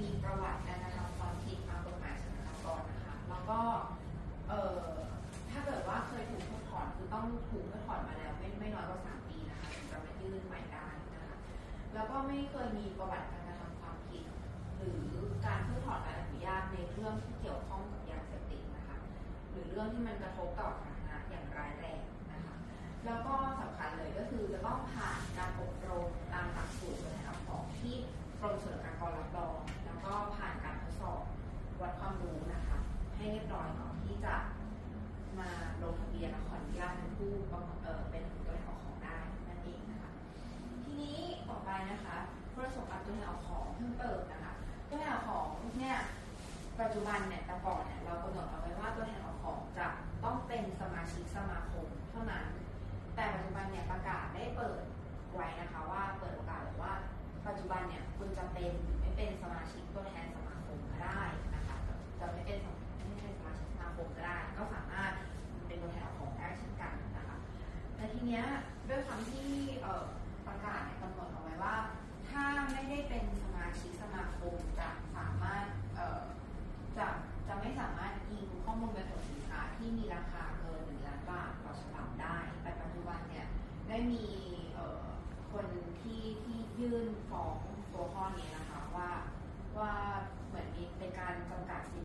มีประวัติการทำความผิดตามกฎหมายสุาทรภรนะคะ แล้วก็เอ่อถ้าเกิดว่าเคยถูกเพิกถอนคือต้องถูกเพิกถอนมาแล้วไม่ไม่น้อยกว่าสามปีนะคะถึงจะมายื่นใหม่ได้นะคะ แล้วก็ไม่เคยมีประวัติการทำความผิด หรือการเพิกถอนใบอนุญาตในเรื่องที่เกี่ยวข้องกับยาเสพติดนะคะ หรือเรื่องที่มันกระทบต่อสาธารณะอย่างร้ายแรงนะคะ แล้วก็สำคัญเลยก็คือจะต้องผ่านการอบรมตามหลักสูตรของที่กรมสุรกากรรับรอง แล้วก็ผ่านการทดสอบวัดความรู้นะคะ ให้เรียบร้อยก่อนที่จะมาลงทะเบียนและขออนุญาตเป็นผู้ประกอบเป็นตัวแทนออกของได้นั่นเองนะคะ ทีนี้ต่อไปนะคะคุณสมบัติตัวแทนออกของเพิ่มเติมนะคะตัวแทนออกของเนี่ยปัจจุบันเนี่ยแต่ก่อนเนี่ยเรากำหนดเอาไว้ว่าตัวแทนออกของจะต้องเป็นสมาชิกสมาคมเท่านั้น แต่ปัจจุบันเนี่ยประกาศ บันเนี่ยคุณจะเป็นหรือไม่เป็นสมาชิกตัวแทนสมาคมก็ได้นะคะจะไม่เป็นไม่ใช่สมาชิกสมาคมก็ได้ ก็สามารถเป็นตัวแทนของได้เช่นกันนะคะแต่ทีเนี้ยด้วยความที่เอ่อ fall